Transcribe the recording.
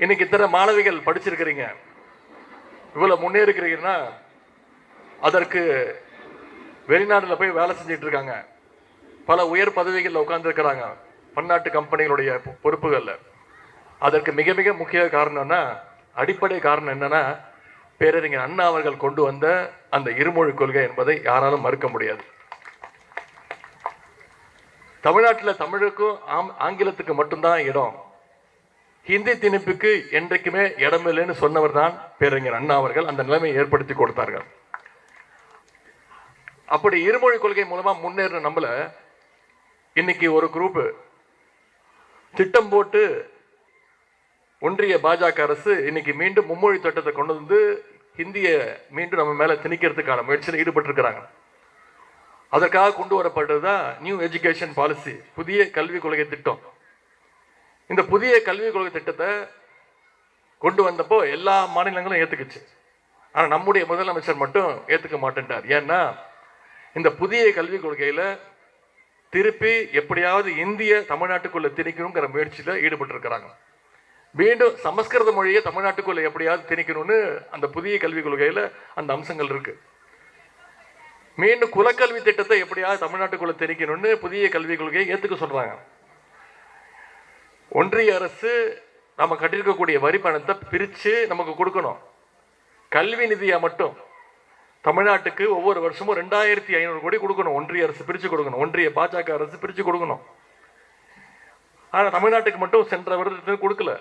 இன்னைக்கு இத்தனை மாணவிகள் படிச்சிருக்கிறீங்க? இவ்வளவு முன்னேறிக்கிறீங்கன்னா அதற்கு வெளிநாட்டில் போய் வேலை செஞ்சுட்டு இருக்காங்க. பல உயர் பதவிகளில் உட்கார்ந்துருக்கிறாங்க. பன்னாட்டு கம்பெனிகளுடைய பொறுப்புகளில். அதற்கு மிக மிக முக்கிய காரணம்னா அடிப்படை காரணம் என்னன்னா பேரறிஞர் அண்ணா அவர்கள் கொண்டு வந்த அந்த இருமொழி கொள்கை என்பதை யாராலும் மறுக்க முடியாது. தமிழ்நாட்டில் தமிழுக்கும் ஆம் ஆங்கிலத்துக்கு மட்டும்தான் இடம். ஹிந்தி திணிப்புக்கு என்றைக்குமே இடமில்லைன்னு சொன்னவர் தான் பேரறிஞர் அண்ணா அவர்கள். அந்த நிலைமையை ஏற்படுத்தி கொடுத்தார்கள். அப்படி இருமொழி கொள்கை மூலமா முன்னேறின நம்மள. இன்னைக்கு ஒரு குரூப் திட்டம் போட்டு ஒன்றிய பாஜக அரசு இன்னைக்கு மீண்டும் மும்மொழி திட்டத்தை கொண்டு வந்து ஹிந்தியை மீண்டும் நம்ம மேல திணிக்கிறதுக்கான முயற்சியில் ஈடுபட்டிருக்கிறாங்க. அதற்காக கொண்டு வரப்பட்டது தான் நியூ எஜுகேஷன் பாலிசி புதிய கல்விக் கொள்கை திட்டம். இந்த புதிய கல்விக் கொள்கை திட்டத்தை கொண்டு வந்தப்போ எல்லா மாநிலங்களும் ஏற்றுக்குச்சு ஆனால் நம்முடைய முதலமைச்சர் மட்டும் ஏற்றுக்க மாட்டேன்ட்டார். ஏன்னா இந்த புதிய கல்விக் கொள்கையில் திருப்பி எப்படியாவது இந்திய தமிழ்நாட்டுக்குள்ளே திணிக்கணுங்கிற முயற்சியில் ஈடுபட்டிருக்கிறாங்க. மீண்டும் சமஸ்கிருத மொழியை தமிழ்நாட்டுக்குள்ளே எப்படியாவது திணிக்கணும்னு அந்த புதிய கல்விக் கொள்கையில் அந்த அம்சங்கள் இருக்குது மீண்டும் குலக்கல்வி திட்டத்தை எப்படியாவது தமிழ்நாட்டுக்குள்ளே திணிக்கணும்னு புதிய கல்விக் கொள்கையை ஏற்றுக்க சொல்கிறாங்க ஒன்றிய அரசு நம்ம கட்டியிருக்கக்கூடிய வரி பணத்தை பிரித்து நமக்கு கொடுக்கணும். கல்வி நிதியாக மட்டும். தமிழ்நாட்டுக்கு ஒவ்வொரு வருஷமும் ரெண்டாயிரத்தி ஐநூறு கோடி கொடுக்கணும். ஒன்றிய அரசு பிரித்து கொடுக்கணும். ஒன்றிய பாஜக அரசு பிரித்து கொடுக்கணும். ஆனால் தமிழ்நாட்டுக்கு மட்டும் சென்ற வருடத்துக்கு கொடுக்கல.